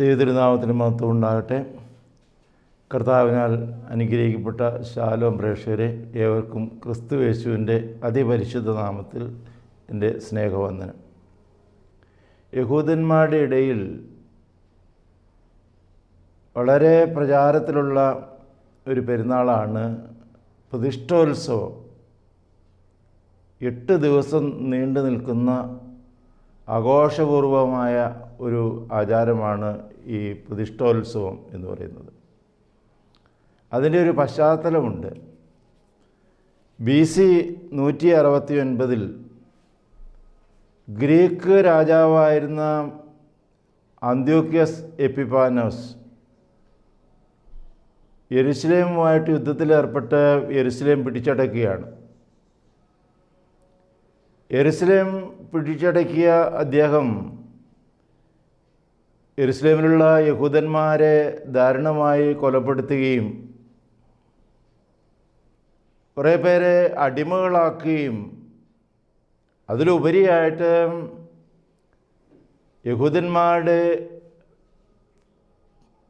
ദൈവതിരുനാമത്തിന് മഹത്വം ഉണ്ടാകട്ടെ. കർത്താവിനാൽ അനുഗ്രഹിക്കപ്പെട്ട ശാലോം പ്രേക്ഷകരെ ഏവർക്കും ക്രിസ്തു യേശുവിന്റെ അതിപരിശുദ്ധ നാമത്തിൽ എന്റെ സ്നേഹവന്ദനം. യഹൂദന്മാരുടെ ഇടയിൽ വളരെ പ്രചാരത്തിലുള്ള ഒരു പെരുന്നാളാണ് പ്രതിഷ്ഠോത്സവം. എട്ട് ദിവസം നീണ്ടു നിൽക്കുന്ന ആഘോഷപൂർവമായ ഒരു ആചാരമാണ് ഈ പ്രതിഷ്ഠോത്സവം എന്ന് പറയുന്നത്. അതിന്റെ ഒരു പശ്ചാത്തലമുണ്ട്. ബി സി നൂറ്റി അറുപത്തി ഒൻപതിൽ ഗ്രീക്ക് രാജാവായിരുന്ന അന്ത്യോക്യസ് എപ്പിപ്പാനോസ് യെരുസലേമുമായിട്ട് യുദ്ധത്തിലേർപ്പെട്ട് യെരുസലേം പിടിച്ചടക്കുകയാണ്. യെരുസലേം പിടിച്ചടക്കിയ അദ്ദേഹം യെരുസലേമിലുള്ള യഹൂദന്മാരെ ദാരുണമായി കൊലപ്പെടുത്തുകയും കുറേ പേരെ അടിമകളാക്കുകയും അതിലുപരിയായിട്ട് യഹൂദന്മാരുടെ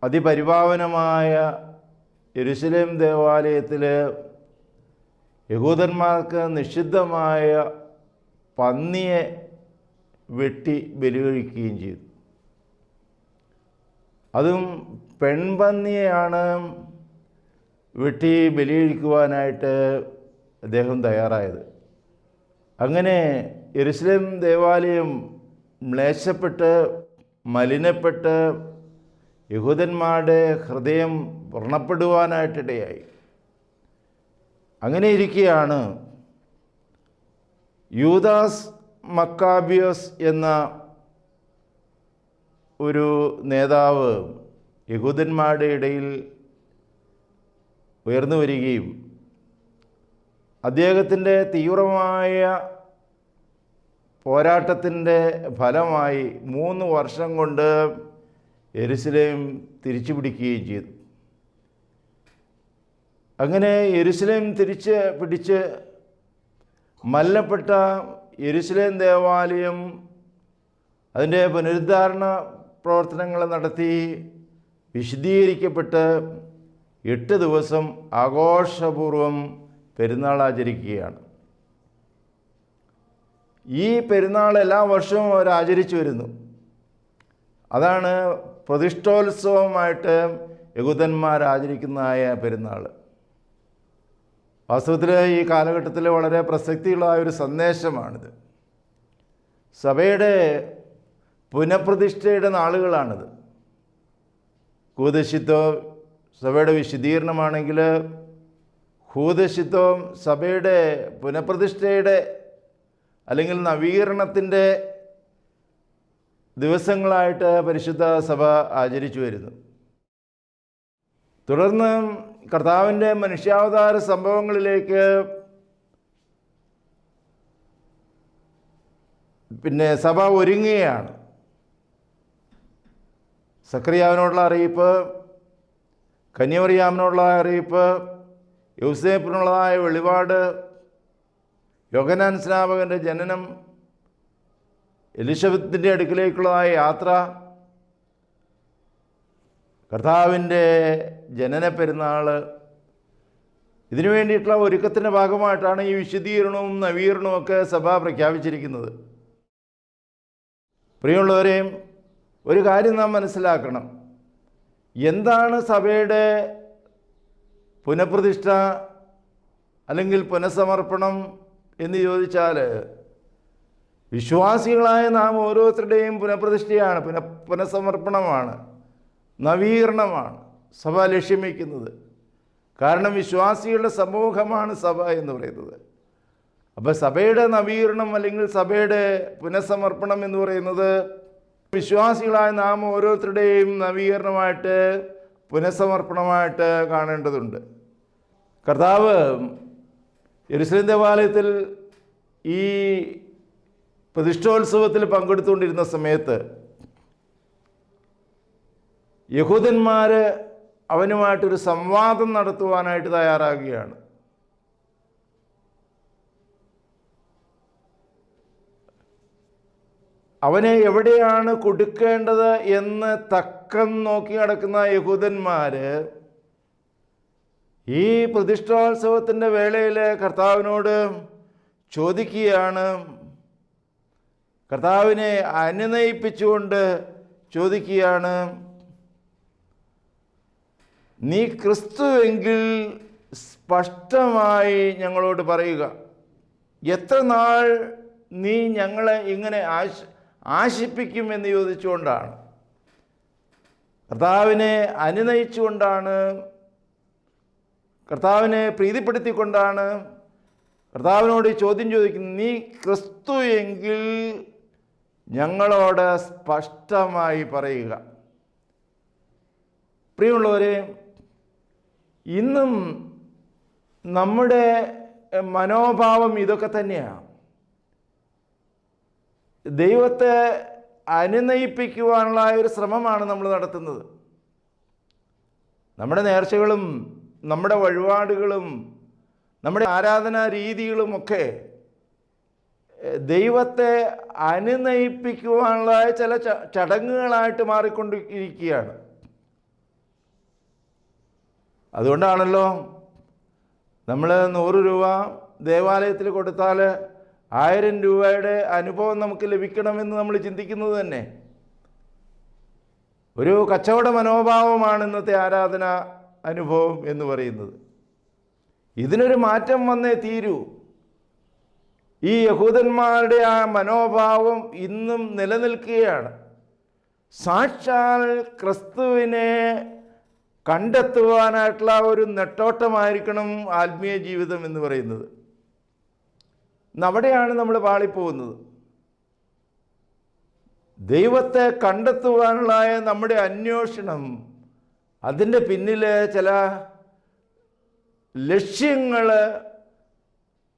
അതിപരിപാവനമായ യെരുസലേം ദേവാലയത്തിൽ യഹൂദന്മാർക്ക് നിഷിദ്ധമായ പന്നിയെ വെട്ടി ബലികഴിക്കുകയും ചെയ്തു. അതും പെൺപന്നിയെയാണ് വെട്ടി ബലിയഴിക്കുവാനായിട്ട് അദ്ദേഹം തയ്യാറായത്. അങ്ങനെ യെരുസലേം ദേവാലയം മ്ലേശപ്പെട്ട് മലിനപ്പെട്ട് യഹൂദന്മാരുടെ ഹൃദയം വ്രണപ്പെടുവാനായിട്ടിടയായി. അങ്ങനെ ഇരിക്കുകയാണ് യൂദാസ് മക്കാബിയോസ് എന്ന ഒരു നേതാവ് യഹൂദന്മാരുടെ ഇടയിൽ ഉയർന്നു വരികയും അദ്ദേഹത്തിന്റെ തീവ്രമായ പോരാട്ടത്തിന്റെ ഫലമായി മൂന്ന് വർഷം കൊണ്ട് എരുസലേം തിരിച്ചു പിടിക്കുകയും ചെയ്തു. അങ്ങനെ എരുസലേം തിരിച്ച് പിടിച്ച് മല്ലപ്പെട്ട എരുസലേം ദേവാലയം അതിന്റെ പുനരുദ്ധാരണ പ്രവർത്തനങ്ങൾ നടത്തി വിശദീകരിക്കപ്പെട്ട് എട്ട് ദിവസം ആഘോഷപൂർവം പെരുന്നാൾ ആചരിക്കുകയാണ്. ഈ പെരുന്നാൾ എല്ലാ വർഷവും അവർ ആചരിച്ചു വരുന്നു. അതാണ് പ്രതിഷ്ഠോത്സവമായിട്ട് യഹൂദന്മാർ ആചരിക്കുന്നതായ പെരുന്നാൾ. വാസ്തവത്തിൽ ഈ കാലഘട്ടത്തിൽ വളരെ പ്രസക്തിയുള്ള ഒരു സന്ദേശമാണിത്. സഭയുടെ പുനഃപ്രതിഷ്ഠയുടെ നാളുകളാണിത്. കൂതശിത്വം സഭയുടെ വിശദീകരണമാണെങ്കിൽ ഹൂതശിത്വം സഭയുടെ പുനഃപ്രതിഷ്ഠയുടെ അല്ലെങ്കിൽ നവീകരണത്തിന്റെ ദിവസങ്ങളായിട്ട് പരിശുദ്ധ സഭ ആചരിച്ചു വരുന്നു. തുടർന്ന് കർത്താവിന്റെ മനുഷ്യാവതാര സംഭവങ്ങളിലേക്ക് പിന്നെ സഭ ഒരുങ്ങുകയാണ്. സക്രിയാവിനോടുള്ള അറിയിപ്പ് കന്യമറിയാമിനോടുള്ള അറിയിപ്പ് യൂസേപ്പിനുള്ളതായ വെളിപാട് യോഗനാൻ സ്നാപകന്റെ ജനനം എലിസബത്തിന്റെ അടുക്കിലേക്കുള്ളതായ യാത്ര കർത്താവിന്റെ ജനന പെരുന്നാൾ ഇതിനു വേണ്ടിയിട്ടുള്ള ഒരുക്കത്തിന്റെ ഭാഗമായിട്ടാണ് ഈ വിശദീകരണവും നവീകരണവും ഒക്കെ സഭ പ്രഖ്യാപിച്ചിരിക്കുന്നത്. പ്രിയമുള്ളവരെയും ഒരു കാര്യം നാം മനസ്സിലാക്കണം. എന്താണ് സഭയുടെ പുനഃപ്രതിഷ്ഠ അല്ലെങ്കിൽ പുനഃസമർപ്പണം എന്ന് ചോദിച്ചാൽ വിശ്വാസികളായ നാം ഓരോരുത്തരുടെയും പുനഃപ്രതിഷ്ഠയാണ്. പുന പുനഃസമർപ്പണമാണ്. നവീകരണമാണ്. സഭ ലക്ഷ്യം കാരണം വിശ്വാസികളുടെ സമൂഹമാണ് സഭ എന്ന് പറയുന്നത്. അപ്പോൾ സഭയുടെ നവീകരണം അല്ലെങ്കിൽ സഭയുടെ പുനഃസമർപ്പണം എന്ന് പറയുന്നത് വിശ്വാസികളായ നാം ഓരോരുത്തരുടെയും നവീകരണമായിട്ട് പുനഃസമർപ്പണമായിട്ട് കാണേണ്ടതുണ്ട്. കർത്താവ് യെരുസലേം ദേവാലയത്തിൽ ഈ പ്രതിഷ്ഠോത്സവത്തിൽ പങ്കെടുത്തുകൊണ്ടിരുന്ന സമയത്ത് യഹൂദന്മാർ അവനുമായിട്ടൊരു സംവാദം നടത്തുവാനായിട്ട് തയ്യാറാകുകയാണ്. അവനെ എവിടെയാണ് കൊടുക്കേണ്ടത് എന്ന് തക്കം നോക്കി നടക്കുന്ന യഹൂദന്മാർ ഈ പ്രതിഷ്ഠോത്സവത്തിന്റെ വേളയിൽ കർത്താവിനോട് ചോദിക്കുകയാണ്. കർത്താവിനെ അനുനയിപ്പിച്ചുകൊണ്ട് ചോദിക്കുകയാണ് നീ ക്രിസ്തുവെങ്കിൽ സ്പഷ്ടമായി ഞങ്ങളോട് പറയുക. എത്ര നാൾ നീ ഞങ്ങളെ ഇങ്ങനെ ആശ ആശിപ്പിക്കും എന്ന് ചോദിച്ചുകൊണ്ടാണ്. കർത്താവിനെ അനുനയിച്ചുകൊണ്ടാണ് കർത്താവിനെ പ്രീതിപ്പെടുത്തിക്കൊണ്ടാണ് കർത്താവിനോട് ചോദ്യം ചോദിക്കുന്നത്. നീ ക്രിസ്തു എങ്കിൽ ഞങ്ങളോട് സ്പഷ്ടമായി പറയുക. പ്രിയമുള്ളവരെ ഇന്നും നമ്മുടെ മനോഭാവം ഇതൊക്കെ തന്നെയാണ്. ദൈവത്തെ അനുനയിപ്പിക്കുവാനുള്ള ഒരു ശ്രമമാണ് നമ്മൾ നടത്തുന്നത്. നമ്മുടെ നേർച്ചകളും നമ്മുടെ വഴിപാടുകളും നമ്മുടെ ആരാധനാ രീതികളുമൊക്കെ ദൈവത്തെ അനുനയിപ്പിക്കുവാനുള്ള ചില ചടങ്ങുകളായിട്ട് മാറിക്കൊണ്ടിരിക്കുകയാണ്. അതുകൊണ്ടാണല്ലോ നമ്മൾ നൂറ് രൂപ ദേവാലയത്തിൽ കൊടുത്താൽ ആയിരം രൂപയുടെ അനുഭവം നമുക്ക് ലഭിക്കണമെന്ന് നമ്മൾ ചിന്തിക്കുന്നത് തന്നെ. ഒരു കച്ചവട മനോഭാവമാണ് ഇന്നത്തെ ആരാധന അനുഭവം എന്ന് പറയുന്നത്. ഇതിനൊരു മാറ്റം വന്നേ തീരൂ. ഈ യഹൂദന്മാരുടെ ആ മനോഭാവം ഇന്നും നിലനിൽക്കുകയാണ്. സാക്ഷാൽ ക്രിസ്തുവിനെ കണ്ടെത്തുവാനായിട്ടുള്ള ഒരു നെട്ടോട്ടമായിരിക്കണം ആത്മീയ ജീവിതം എന്ന് പറയുന്നത്. അവിടെയാണ് നമ്മൾ പാളിപ്പോകുന്നത്. ദൈവത്തെ കണ്ടെത്തുവാനുള്ള നമ്മുടെ അന്വേഷണം അതിന്റെ പിന്നിൽ ചില ലക്ഷ്യങ്ങൾ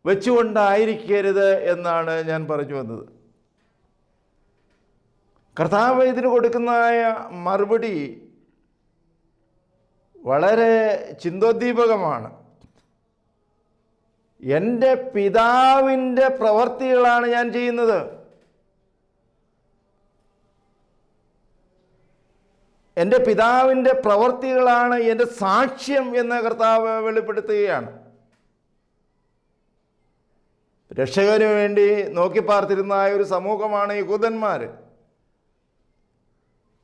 വെച്ചുകൊണ്ടായിരിക്കരുത് എന്നാണ് ഞാൻ പറഞ്ഞു വന്നത്. കർത്താവ് ഇതിന് കൊടുക്കുന്നതായ മറുപടി വളരെ ചിന്തോദ്ദീപകമാണ് എന്റെ പിതാവിന്റെ പ്രവർത്തികളാണ് ഞാൻ ചെയ്യുന്നത്. എന്റെ പിതാവിന്റെ പ്രവർത്തികളാണ് എന്റെ സാക്ഷ്യം എന്ന് കർത്താവ് വെളിപ്പെടുത്തുകയാണ്. രക്ഷകന് വേണ്ടി നോക്കി പാർത്തിരുന്ന ഒരു സമൂഹമാണ് യഹൂദന്മാർ.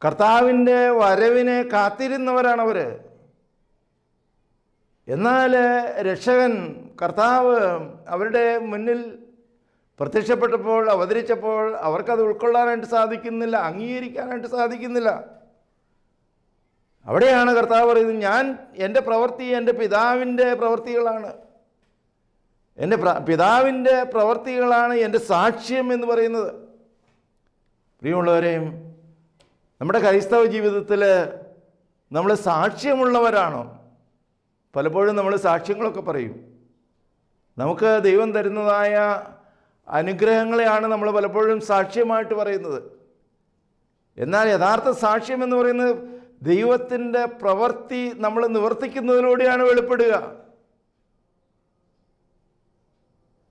കർത്താവിന്റെ വരവിനെ കാത്തിരുന്നവരാണവർ എന്നാൽ രക്ഷകൻ കർത്താവ് അവരുടെ മുന്നിൽ പ്രത്യക്ഷപ്പെട്ടപ്പോൾ അവതരിച്ചപ്പോൾ അവർക്കത് ഉൾക്കൊള്ളാനായിട്ട് സാധിക്കുന്നില്ല അംഗീകരിക്കാനായിട്ട് സാധിക്കുന്നില്ല. അവിടെയാണ് കർത്താവ് പറയുന്നത് ഞാൻ എന്റെ പ്രവൃത്തി എന്റെ പിതാവിന്റെ പ്രവൃത്തികളാണ്. എന്റെ പിതാവിന്റെ പ്രവൃത്തികളാണ് എന്റെ സാക്ഷ്യം എന്ന് പറയുന്നത്. പ്രിയമുള്ളവരെയും നമ്മുടെ ക്രൈസ്തവ ജീവിതത്തിൽ നമ്മൾ സാക്ഷ്യമുള്ളവരാണോ? പലപ്പോഴും നമ്മൾ സാക്ഷ്യങ്ങളൊക്കെ പറയും. നമുക്ക് ദൈവം തരുന്നതായ അനുഗ്രഹങ്ങളെയാണ് നമ്മൾ പലപ്പോഴും സാക്ഷ്യമായിട്ട് പറയുന്നത്. എന്നാൽ യഥാർത്ഥ സാക്ഷ്യം എന്ന് പറയുന്നത് ദൈവത്തിന്റെ പ്രവൃത്തി നമ്മൾ നിവർത്തിക്കുന്നതിലൂടെയാണ് വെളിപ്പെടുക.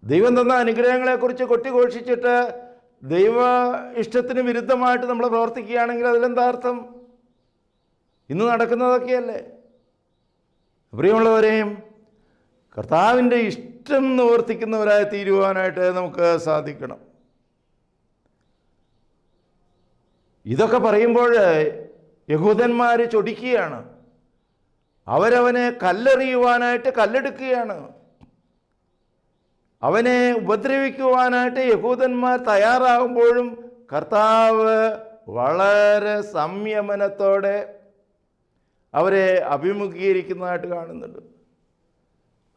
ദൈവം തന്ന അനുഗ്രഹങ്ങളെക്കുറിച്ച് കൊട്ടിഘോഷിച്ചിട്ട് ദൈവ ഇഷ്ടത്തിന് വിരുദ്ധമായിട്ട് നമ്മൾ പ്രവർത്തിക്കുകയാണെങ്കിൽ അതിലെന്താ അർത്ഥം? ഇന്ന് നടക്കുന്നതൊക്കെയല്ലേ? പ്രിയമുള്ളവരെയും കർത്താവിന്റെ ഇഷ്ടം നിവർത്തിക്കുന്നവരായി തീരുവാനായിട്ട് നമുക്ക് സാധിക്കണം. ഇതൊക്കെ പറയുമ്പോൾ യഹൂദന്മാർ ചൊടിക്കുകയാണ്. അവരവനെ കല്ലെറിയുവാനായിട്ട് കല്ലെടുക്കുകയാണ്. അവനെ ഉപദ്രവിക്കുവാനായിട്ട് യഹൂദന്മാർ തയ്യാറാകുമ്പോഴും കർത്താവ് വളരെ സംയമനത്തോടെ അവരെ അഭിമുഖീകരിക്കുന്നതായിട്ട് കാണുന്നുണ്ട്.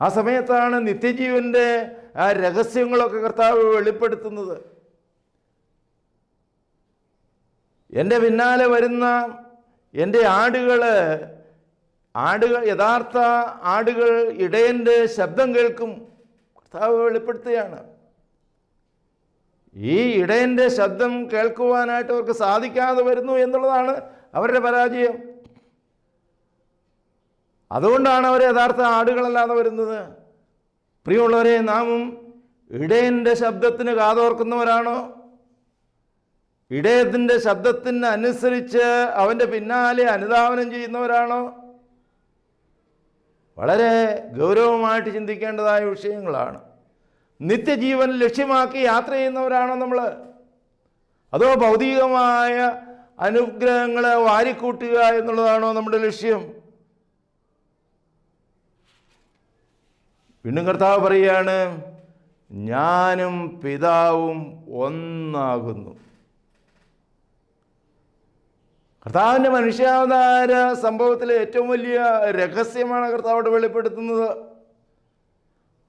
ആ സമയത്താണ് നിത്യജീവന്റെ ആ രഹസ്യങ്ങളൊക്കെ കർത്താവ് വെളിപ്പെടുത്തുന്നത്. എന്റെ പിന്നാലെ വരുന്ന എന്റെ ആടുകൾ ആടുകൾ യഥാർത്ഥ ആടുകൾ ഇടയന്റെ ശബ്ദം കേൾക്കും. കർത്താവ് വെളിപ്പെടുത്തുകയാണ്. ഈ ഇടയന്റെ ശബ്ദം കേൾക്കുവാനായിട്ട് അവർക്ക് സാധിക്കാതെ വരുന്നു എന്നുള്ളതാണ് അവരുടെ പരാജയം. അതുകൊണ്ടാണ് അവർ യഥാർത്ഥ ആടുകളല്ലാതെ വരുന്നത്. പ്രിയമുള്ളവരെ നാമും ഇടയന്റെ ശബ്ദത്തിന് കാതോർക്കുന്നവരാണോ? ഇടയത്തിന്റെ ശബ്ദത്തിന് അനുസരിച്ച് അവന്റെ പിന്നാലെ അനുധാവനം ചെയ്യുന്നവരാണോ? വളരെ ഗൗരവമായിട്ട് ചിന്തിക്കേണ്ടതായ വിഷയങ്ങളാണ്. നിത്യജീവൻ ലക്ഷ്യമാക്കി യാത്ര ചെയ്യുന്നവരാണോ നമ്മൾ അതോ ഭൗതികമായ അനുഗ്രഹങ്ങളെ വാരിക്കൂട്ടുക എന്നുള്ളതാണോ നമ്മുടെ ലക്ഷ്യം? വീണ്ടും കർത്താവ് പറയുകയാണ് ഞാനും പിതാവും ഒന്നാകുന്നു. കർത്താവിന്റെ മനുഷ്യാവതാര സംഭവത്തിലെ ഏറ്റവും വലിയ രഹസ്യമാണ് കർത്താവോട് വെളിപ്പെടുത്തുന്നത്.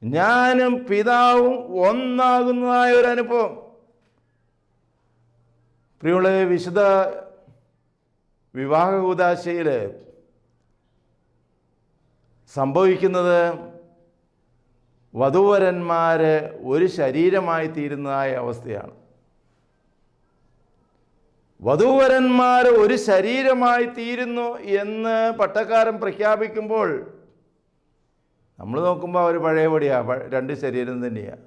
ഞാനും പിതാവും ഒന്നാകുന്നതായ ഒരു അനുഭവം. പ്രിയമുള്ള വിശുദ്ധ വിവാഹ കൂതാശയിൽ സംഭവിക്കുന്നത് വധൂവരന്മാർ ഒരു ശരീരമായി തീരുന്നതായ അവസ്ഥയാണ്. വധൂവരന്മാർ ഒരു ശരീരമായി തീരുന്നു എന്ന് പട്ടക്കാരൻ പ്രഖ്യാപിക്കുമ്പോൾ നമ്മൾ നോക്കുമ്പോൾ അവർ പഴയപടിയാണ് രണ്ട് ശരീരം തന്നെയാണ്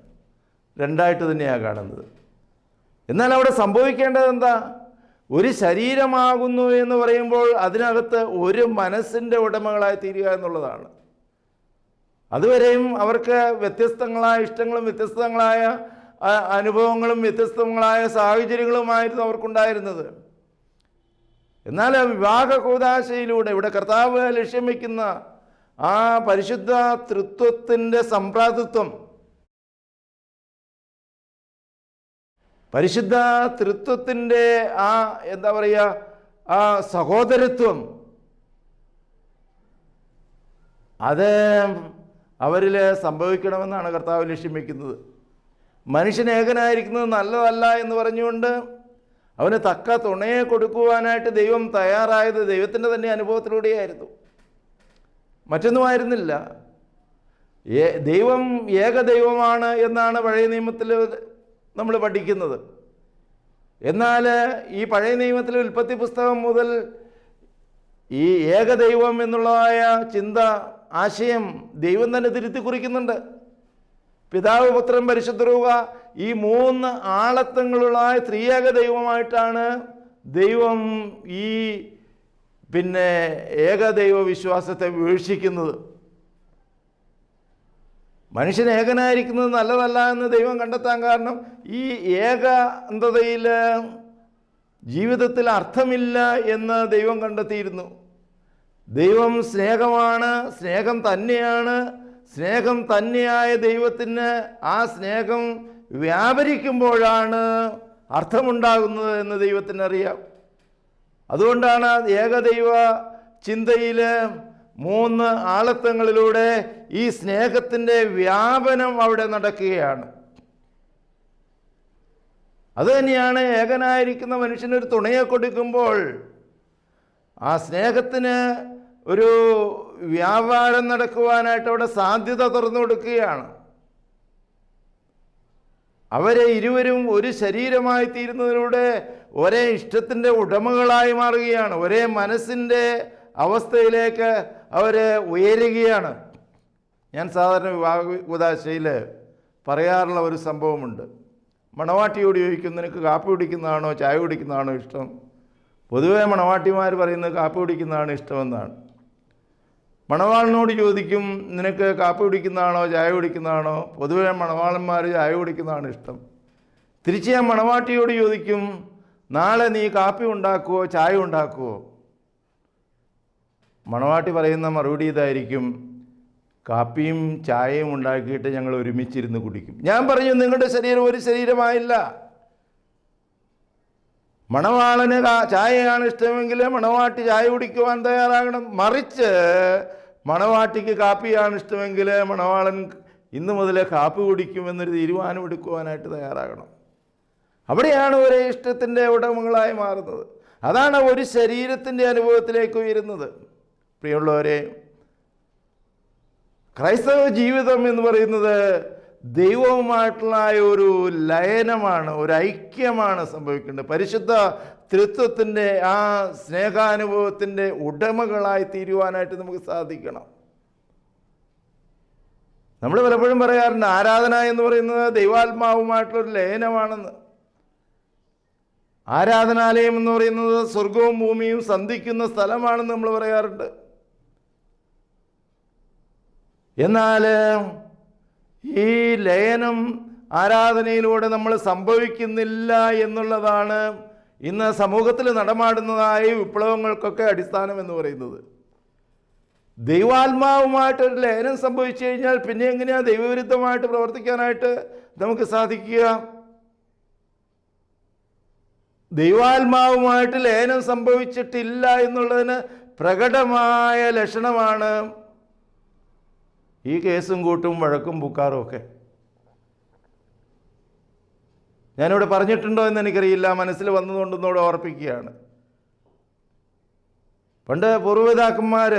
രണ്ടായിട്ട് തന്നെയാണ് കാണുന്നത്. എന്നാൽ അവിടെ സംഭവിക്കേണ്ടത് എന്താ? ഒരു ശരീരമാകുന്നു എന്ന് പറയുമ്പോൾ അതിനകത്ത് ഒരു മനസ്സിന്റെ ഉടമകളായി തീരുക എന്നുള്ളതാണ്. അതുവരെയും അവർക്ക് വ്യത്യസ്തങ്ങളായ ഇഷ്ടങ്ങളും വ്യത്യസ്തങ്ങളായ അനുഭവങ്ങളും വ്യത്യസ്തങ്ങളായ സാഹചര്യങ്ങളുമായിരുന്നു അവർക്കുണ്ടായിരുന്നത്. എന്നാൽ ആ വിവാഹ കൂതാശയിലൂടെ ഇവിടെ കർത്താവ് ലക്ഷ്യം വയ്ക്കുന്ന ആ പരിശുദ്ധ തൃത്വത്തിന്റെ സംപ്രാതത്വം പരിശുദ്ധ തൃത്വത്തിന്റെ ആ എന്താ പറയുക ആ സഹോദരത്വം അത് അവരിൽ സംഭവിക്കണമെന്നാണ് കർത്താവ് ലക്ഷ്യം വയ്ക്കുന്നത് മനുഷ്യൻ ഏകനായിരിക്കുന്നത് നല്ലതല്ല എന്ന് പറഞ്ഞുകൊണ്ട് അവന് തക്ക തുണയെ കൊടുക്കുവാനായിട്ട് ദൈവം തയ്യാറായത് ദൈവത്തിന്റെ തന്നെ അനുഭവത്തിലൂടെയായിരുന്നു. മറ്റൊന്നുമായിരുന്നില്ല. ദൈവം ഏകദൈവമാണ് എന്നാണ് പഴയ നിയമത്തിൽ നമ്മൾ പഠിക്കുന്നത്. എന്നാൽ ഈ പഴയ നിയമത്തിലെ ഉൽപ്പത്തി പുസ്തകം മുതൽ ഈ ഏകദൈവം എന്നുള്ളതായ ചിന്ത ആശയം ദൈവം തന്നെ തിരുത്തി കുറിക്കുന്നുണ്ട് പിതാവ് പുത്രൻ പരിശുദ്ധരൂപ ഈ മൂന്ന് ആളത്വങ്ങളുള്ള ത്രിയേക ദൈവമായിട്ടാണ് ദൈവം ഈ പിന്നെ ഏകദൈവ വിശ്വാസത്തെ വീക്ഷിക്കുന്നത്. മനുഷ്യൻ ഏകനായിരിക്കുന്നത് നല്ലതല്ല എന്ന് ദൈവം കണ്ടെത്താൻ കാരണം ഈ ഏകാന്തതയിൽ ജീവിതത്തിൽ അർത്ഥമില്ല എന്ന് ദൈവം കണ്ടെത്തിയിരുന്നു. ദൈവം സ്നേഹമാണ് സ്നേഹം തന്നെയാണ്. സ്നേഹം തന്നെയായ ദൈവത്തിന് ആ സ്നേഹം വ്യാപരിക്കുമ്പോഴാണ് അർത്ഥമുണ്ടാകുന്നത് എന്ന് ദൈവത്തിന് അറിയാം അതുകൊണ്ടാണ് ഏകദൈവ ചിന്തയിൽ മൂന്ന് ആളത്വങ്ങളിലൂടെ ഈ സ്നേഹത്തിന്റെ വ്യാപനം അവിടെ നടക്കുകയാണ്. അതുതന്നെയാണ് ഏകനായിരിക്കുന്ന മനുഷ്യനൊരു തുണയെ കൊടുക്കുമ്പോൾ ആ സ്നേഹത്തിന് ഒരു വ്യാപാരം നടക്കുവാനായിട്ട് അവിടെ സാധ്യത തുറന്നു കൊടുക്കുകയാണ്. അവരെ ഇരുവരും ഒരു ശരീരമായി തീരുന്നതിലൂടെ ഒരേ ഇഷ്ടത്തിന്റെ ഉടമകളായി മാറുകയാണ്. ഒരേ മനസ്സിന്റെ അവസ്ഥയിലേക്ക് അവർ ഉയരുകയാണ്. ഞാൻ സാധാരണ വിവാഹ ഉദാശയിൽ പറയാറുള്ള ഒരു സംഭവമുണ്ട്. മണവാട്ടിയോട് ചോദിക്കും നിനക്ക് കാപ്പി കുടിക്കുന്നതാണോ? ചായ കുടിക്കുന്നതാണോ ഇഷ്ടം? പൊതുവേ മണവാട്ടിമാർ പറയുന്നത് കാപ്പി കുടിക്കുന്നതാണ് ഇഷ്ടമെന്നാണ്. മണവാളിനോട് ചോദിക്കും നിനക്ക് കാപ്പി കുടിക്കുന്നതാണോ ചായ കുടിക്കുന്നതാണോ? പൊതുവെ മണവാളന്മാർ ചായ കുടിക്കുന്നതാണ് ഇഷ്ടം. തിരിച്ച് ഞാൻ മണവാട്ടിയോട് ചോദിക്കും നാളെ നീ കാപ്പി ഉണ്ടാക്കുവോ ചായ ഉണ്ടാക്കുവോ? മണവാട്ടി പറയുന്ന മറുപടി ഇതായിരിക്കും കാപ്പിയും ചായയും ഉണ്ടാക്കിയിട്ട് ഞങ്ങൾ ഒരുമിച്ചിരുന്ന് കുടിക്കും. ഞാൻ പറഞ്ഞു നിങ്ങളുടെ ശരീരം ഒരു ശരീരമായില്ല. മണവാളന് ചായയാണ് ഇഷ്ടമെങ്കിൽ മണവാട്ടി ചായ കുടിക്കുവാൻ തയ്യാറാകണം. മറിച്ച് മണവാട്ടിക്ക് കാപ്പിയാണ് ഇഷ്ടമെങ്കിൽ മണവാളൻ ഇന്ന് മുതൽ കാപ്പി കുടിക്കുമെന്നൊരു തീരുമാനമെടുക്കുവാനായിട്ട് തയ്യാറാകണം. അവിടെയാണ് ഒരേ ഇഷ്ടത്തിന്റെ ഉടമകളായി മാറുന്നത്. അതാണ് ഒരു ശരീരത്തിന്റെ അനുഭവത്തിലേക്ക് ഉയരുന്നത്. പ്രിയമുള്ളവരെ ക്രൈസ്തവ ജീവിതം എന്ന് പറയുന്നത് ദൈവവുമായിട്ടുള്ള ഒരു ലയനമാണ് ഒരു ഐക്യമാണ് സംഭവിക്കേണ്ടത്. പരിശുദ്ധ തൃത്വത്തിന്റെ ആ സ്നേഹാനുഭവത്തിന്റെ ഉടമകളായി തീരുവാനായിട്ട് നമുക്ക് സാധിക്കണം. നമ്മൾ പലപ്പോഴും പറയാറുണ്ട് ആരാധന എന്ന് പറയുന്നത് ദൈവാത്മാവുമായിട്ടുള്ളൊരു ലയനമാണെന്ന്. ആരാധനാലയം എന്ന് പറയുന്നത് സ്വർഗവും ഭൂമിയും സന്ധിക്കുന്ന സ്ഥലമാണെന്ന് നമ്മൾ പറയാറുണ്ട്. എന്നാൽ ഈ ലയനം ആരാധനയിലൂടെ നമ്മൾ സംഭവിക്കുന്നില്ല എന്നുള്ളതാണ് ഇന്ന് സമൂഹത്തിൽ നടമാടുന്നതായ വിപ്ലവങ്ങൾക്കൊക്കെ അടിസ്ഥാനം എന്ന് പറയുന്നത്. ദൈവാത്മാവുമായിട്ടൊരു ലയനം സംഭവിച്ചു കഴിഞ്ഞാൽ പിന്നെ എങ്ങനെയാണ് ദൈവവിരുദ്ധമായിട്ട് പ്രവർത്തിക്കാനായിട്ട് നമുക്ക് സാധിക്കുക? ദൈവാത്മാവുമായിട്ട് ലയനം സംഭവിച്ചിട്ടില്ല എന്നുള്ളതിന് പ്രകടമായ ലക്ഷണമാണ് ഈ കേസും കൂട്ടും വഴക്കും പൂക്കാറും ഒക്കെ. ഞാനിവിടെ പറഞ്ഞിട്ടുണ്ടോ എന്ന് എനിക്കറിയില്ല. മനസ്സിൽ വന്നതുകൊണ്ടെന്നോട് ഓർപ്പിക്കുകയാണ്. പണ്ട് പൂർവപിതാക്കന്മാർ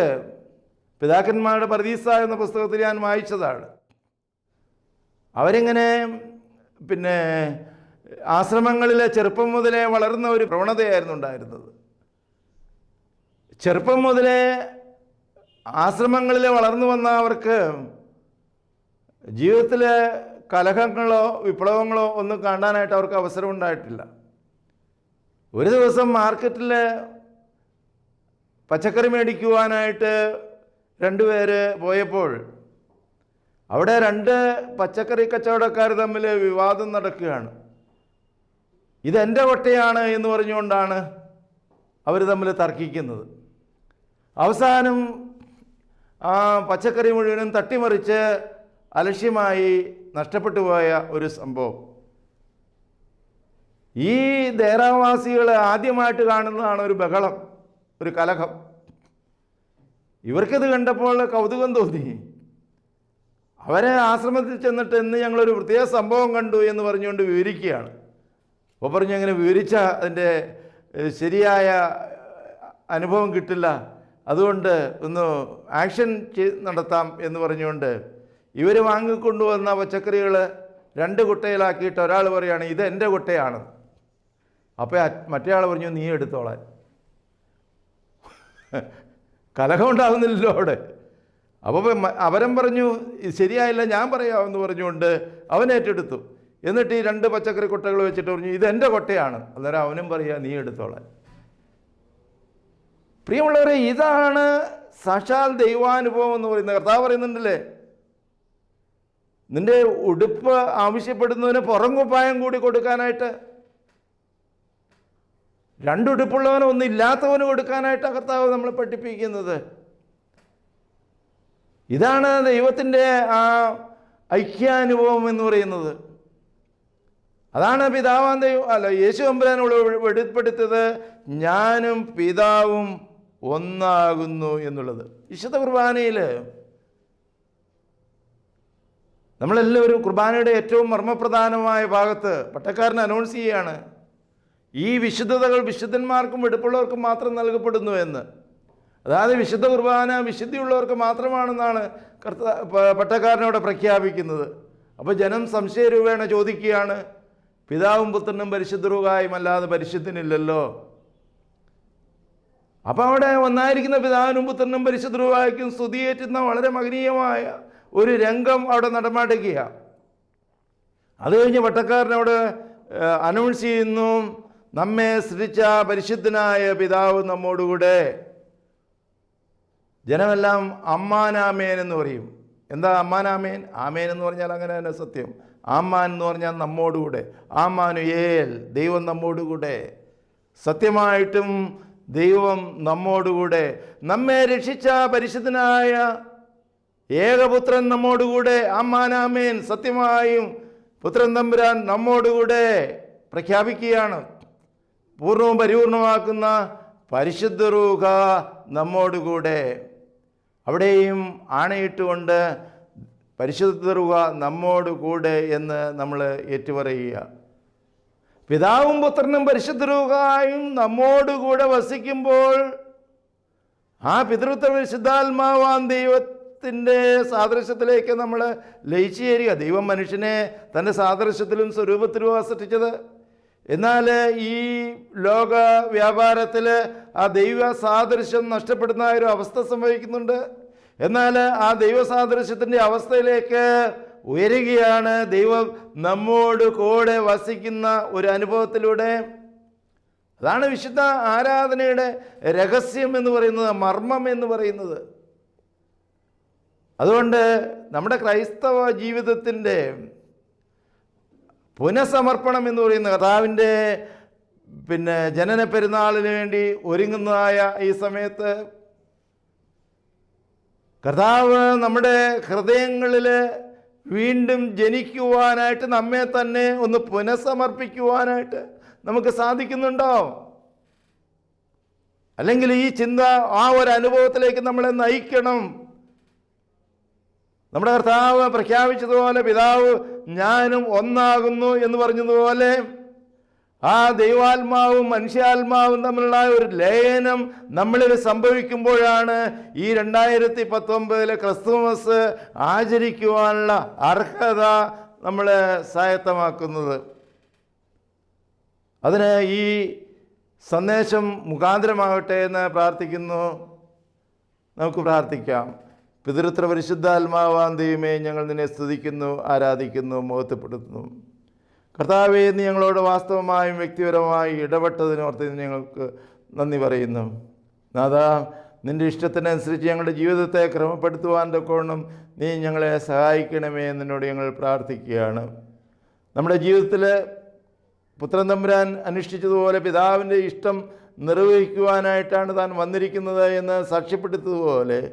പിതാക്കന്മാരുടെ പ്രതീസ എന്ന പുസ്തകത്തിൽ ഞാൻ വായിച്ചതാണ്. അവരിങ്ങനെ പിന്നെ ആശ്രമങ്ങളിലെ ചെറുപ്പം മുതലേ വളർന്ന ഒരു പ്രവണതയായിരുന്നു ഉണ്ടായിരുന്നത്. ചെറുപ്പം മുതലേ ആശ്രമങ്ങളിൽ വളർന്നു വന്ന അവർക്ക് ജീവിതത്തിലെ കലഹങ്ങളോ വിപ്ലവങ്ങളോ ഒന്നും കാണാനായിട്ട് അവർക്ക് അവസരം ഉണ്ടായിട്ടില്ല. ഒരു ദിവസം മാർക്കറ്റിൽ പച്ചക്കറി മേടിക്കുവാനായിട്ട് രണ്ടുപേര് പോയപ്പോൾ അവിടെ രണ്ട് പച്ചക്കറി കച്ചവടക്കാർ തമ്മിൽ വിവാദം നടക്കുകയാണ്. ഇതെന്റെ വട്ടയാണ് എന്ന് പറഞ്ഞുകൊണ്ടാണ് അവർ തമ്മിൽ തർക്കിക്കുന്നത്. അവസാനം ആ പച്ചക്കറി മുഴുവനും തട്ടിമറിച്ച് അലക്ഷ്യമായി നഷ്ടപ്പെട്ടു പോയ ഒരു സംഭവം. ഈ ദേറാവാസികൾ ആദ്യമായിട്ട് കാണുന്നതാണ് ഒരു ബഹളം ഒരു കലഹം. ഇവർക്കിത് കണ്ടപ്പോൾ കൗതുകം തോന്നി. അവരെ ആശ്രമത്തിൽ ചെന്നിട്ട് ഇന്ന് ഞങ്ങളൊരു പ്രത്യേക സംഭവം കണ്ടു എന്ന് പറഞ്ഞുകൊണ്ട് വിവരിക്കുകയാണ്. അപ്പോൾ പറഞ്ഞു അങ്ങനെ വിവരിച്ച അതിന്റെ ശരിയായ അനുഭവം കിട്ടില്ല. അതുകൊണ്ട് ഒന്ന് ആക്ഷൻ നടത്താം എന്ന് പറഞ്ഞുകൊണ്ട് ഇവർ വാങ്ങിക്കൊണ്ടുവന്ന പച്ചക്കറികൾ രണ്ട് കുട്ടയിലാക്കിയിട്ട് ഒരാൾ പറയുകയാണ് ഇത് എന്റെ കുട്ടയാണ്. അപ്പോൾ മറ്റേ ആൾ പറഞ്ഞു നീ എടുത്തോളാൻ. കലഹം ഉണ്ടാകുന്നില്ലല്ലോ അവിടെ. അപ്പോൾ അവരൻ പറഞ്ഞു "ഇത് ശരിയായില്ല ഞാൻ പറയാമെന്ന് പറഞ്ഞുകൊണ്ട് അവൻ ഏറ്റെടുത്തു. എന്നിട്ട് ഈ രണ്ട് പച്ചക്കറി കുട്ടകൾ വെച്ചിട്ട് പറഞ്ഞു ഇത് എന്റെ കൊട്ടയാണ്. അന്നേരം അവനും പറയുക നീ എടുത്തോളാൻ. പ്രിയമുള്ളവരെ ഇതാണ് സാക്ഷാൽ ദൈവാനുഭവം എന്ന് പറയുന്നത് കർത്താവ് പറയുന്നുണ്ടല്ലേ? നിന്റെ ഉടുപ്പ് ആവശ്യപ്പെടുന്നതിന് പുറം കുപ്പായം കൂടി കൊടുക്കാനായിട്ട് രണ്ടുടുപ്പുള്ളവനോ ഒന്നില്ലാത്തവന് കൊടുക്കാനായിട്ട് കർത്താവ് നമ്മൾ പഠിപ്പിക്കുന്നത്. ഇതാണ് ദൈവത്തിന്റെ ആ ഐക്യാനുഭവം എന്ന് പറയുന്നത്. അതാണ് പിതാവാൻ ദൈവം അല്ല യേശു അമ്പരാനോട് വെളിപ്പെടുത്തിയത് ഞാനും പിതാവും ഒന്നാകുന്നു എന്നുള്ളത്. വിശുദ്ധ കുർബാനയിൽ നമ്മളെല്ലാവരും കുർബാനയുടെ ഏറ്റവും മർമ്മപ്രധാനമായ ഭാഗത്ത് പട്ടക്കാരൻ അനൗൺസ് ചെയ്യുകയാണ് ഈ വിശുദ്ധതകൾ വിശുദ്ധന്മാർക്കും വെടുപ്പുള്ളവർക്കും മാത്രം നൽകപ്പെടുന്നു എന്ന്. അതായത് വിശുദ്ധ കുർബാന വിശുദ്ധിയുള്ളവർക്ക് മാത്രമാണെന്നാണ് കർത്ത പട്ടക്കാരനോട് പ്രഖ്യാപിക്കുന്നത്. അപ്പോൾ ജനം സംശയരൂപേണ ചോദിക്കുകയാണ് പിതാവും പുത്രനും പരിശുദ്ധരുകായും അല്ലാതെ പരിശുദ്ധനില്ലല്ലോ അപ്പോൾ അവിടെ ഒന്നായിരിക്കുന്ന പിതാവിനും പുത്രനും പരിശുദ്ധവായിക്കും സ്തുതിയേറ്റുന്ന വളരെ മഹനീയമായ ഒരു രംഗം അവിടെ നടമാടുകയാണ് അത് കഴിഞ്ഞ് പട്ടക്കാരനോട് അനൗൺസ് ചെയ്യുന്നു നമ്മെ സൃഷ്ടിച്ച പരിശുദ്ധനായ പിതാവ് നമ്മോടുകൂടെ. ജനമെല്ലാം അമ്മാനാമേൻ എന്ന് പറയും. എന്താ അമ്മാനാമേൻ? ആമേൻ എന്ന് പറഞ്ഞാൽ അങ്ങനെ തന്നെ സത്യം. ആമാൻ എന്ന് പറഞ്ഞാൽ നമ്മോടുകൂടെ. ആമാനുയേൽ ദൈവം നമ്മോടുകൂടെ. സത്യമായിട്ടും ദൈവം നമ്മോടുകൂടെ നമ്മെ രക്ഷിച്ച പരിശുദ്ധനായ ഏകപുത്രൻ നമ്മോടുകൂടെ അമ്മാനാമേൻ സത്യമായും പുത്രൻ തമ്പുരാൻ നമ്മോടുകൂടെ പ്രഖ്യാപിക്കുകയാണ്. പൂർണവും പരിപൂർണമാക്കുന്ന പരിശുദ്ധ റൂഹ നമ്മോടുകൂടെ. അവിടെയും ആണയിട്ടുകൊണ്ട് പരിശുദ്ധ റൂഹ നമ്മോടുകൂടെ എന്ന് നമ്മൾ ഏറ്റുപറയുക. പിതാവും പുത്രനും പരിശുദ്ധ റൂഹായും നമ്മോടുകൂടെ വസിക്കുമ്പോൾ ആ പിതൃത്വ പരിശുദ്ധാത്മാവാൻ ദൈവത്തിന്റെ സാദൃശ്യത്തിലേക്ക് നമ്മൾ ലയിച്ചു ചേരുക ദൈവം മനുഷ്യനെ തന്റെ സാദൃശ്യത്തിലും സ്വരൂപത്തിലും സൃഷ്ടിച്ചത് എന്നാൽ ഈ ലോക വ്യാപാരത്തിൽ ആ ദൈവ സാദൃശ്യം നഷ്ടപ്പെടുന്ന ഒരു അവസ്ഥ സംഭവിക്കുന്നുണ്ട്. എന്നാൽ ആ ദൈവ സാദൃശ്യത്തിന്റെ അവസ്ഥയിലേക്ക് ഉയരുകയാണ്. ദൈവം നമ്മോട് കൂടെ വസിക്കുന്ന ഒരു അനുഭവത്തിലൂടെ അതാണ് വിശുദ്ധ ആരാധനയുടെ രഹസ്യം എന്ന് പറയുന്നത് മർമ്മം എന്ന് പറയുന്നത്. അതുകൊണ്ട് നമ്മുടെ ക്രൈസ്തവ ജീവിതത്തിന്റെ പുനഃസമർപ്പണം എന്ന് പറയുന്ന കഥാവിന്റെ പിന്നെ ജനന പെരുന്നാളിന് വേണ്ടി ഒരുങ്ങുന്നതായ ഈ സമയത്ത് കർത്താവ് നമ്മുടെ ഹൃദയങ്ങളിൽ വീണ്ടും ജനിക്കുവാനായിട്ട് നമ്മെ തന്നെ ഒന്ന് പുനഃസമർപ്പിക്കുവാനായിട്ട് നമുക്ക് സാധിക്കുന്നുണ്ടോ? അല്ലെങ്കിൽ ഈ ചിന്ത ആ ഒരു അനുഭവത്തിലേക്ക് നമ്മളെ നയിക്കണം. നമ്മുടെ കർത്താവ് പ്രഖ്യാപിച്ചതുപോലെ പിതാവ് ഞാനും ഒന്നാകുന്നു എന്ന് പറഞ്ഞതുപോലെ ആ ദൈവാത്മാവും മനുഷ്യാത്മാവും തമ്മിലുള്ള ഒരു ലയനം നമ്മളിൽ സംഭവിക്കുമ്പോഴാണ് ഈ രണ്ടായിരത്തി പത്തൊമ്പതിലെ ക്രിസ്തുമസ് ആചരിക്കുവാനുള്ള അർഹത നമ്മൾ സ്വായത്തമാക്കുന്നത് അതിന് ഈ സന്ദേശം മുഖാന്തരമാകട്ടെ എന്ന് പ്രാർത്ഥിക്കുന്നു. നമുക്ക് പ്രാർത്ഥിക്കാം. പിതൃത്ര പരിശുദ്ധാത്മാവാൻ ദൈവമേ ഞങ്ങൾ നിന്നെ സ്തുതിക്കുന്നു ആരാധിക്കുന്നു മുഖത്തപ്പെടുത്തുന്നു കർത്താവെ നീ ഞങ്ങളോട് വാസ്തവമായും വ്യക്തിപരമായി ഇടപെട്ടതിനോർത്ത് ഞങ്ങൾക്ക് നന്ദി പറയുന്നു. നാഥാ നിന്റെ ഇഷ്ടത്തിനനുസരിച്ച് ഞങ്ങളുടെ ജീവിതത്തെ ക്രമപ്പെടുത്തുവാൻ തൊക്കോണം നീ ഞങ്ങളെ സഹായിക്കണമേ എന്നോട് ഞങ്ങൾ പ്രാർത്ഥിക്കുകയാണ്. നമ്മുടെ ജീവിതത്തിൽ പുത്രൻ തമ്പുരാൻ അനുഷ്ഠിച്ചതുപോലെ പിതാവിന്റെ ഇഷ്ടം നിർവഹിക്കുവാനായിട്ടാണ് താൻ വന്നിരിക്കുന്നത് എന്ന് സാക്ഷ്യപ്പെടുത്തതുപോലെ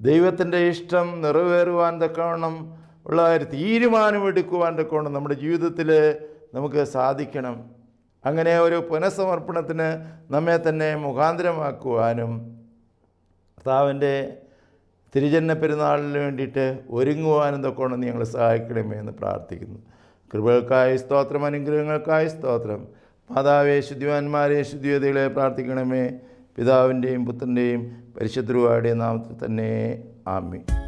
ദൈവത്തിന്റെ ഇഷ്ടം നിറവേറുവാൻ തക്കവണ്ണം ഉള്ള ഒരു തീരുമാനമെടുക്കുവാൻ കൊണ്ട് നമ്മുടെ ജീവിതത്തിൽ നമുക്ക് സാധിക്കണം. അങ്ങനെ ഒരു പുനഃസമർപ്പണത്തിന് നമ്മെ തന്നെ മുഖാന്തരമാക്കുവാനും കർത്താവിന്റെ തിരുജന്മ പെരുന്നാളിന് വേണ്ടിയിട്ട് ഒരുങ്ങുവാനും തൊക്കെ നീ സഹായിക്കണമേ എന്ന് പ്രാർത്ഥിക്കുന്നു. കൃപകൾക്കായി സ്തോത്രം അനുഗ്രഹങ്ങൾക്കായി സ്തോത്രം. മാതാവേ ശുദ്ധിവാന്മാരെ ശുദ്ധിയതകളെ പ്രാർത്ഥിക്കണമേ. പിതാവിന്റെയും പുത്രന്റെയും പരിശുദ്ധരുവായുടെ നാമത്തിൽ തന്നെ ആമി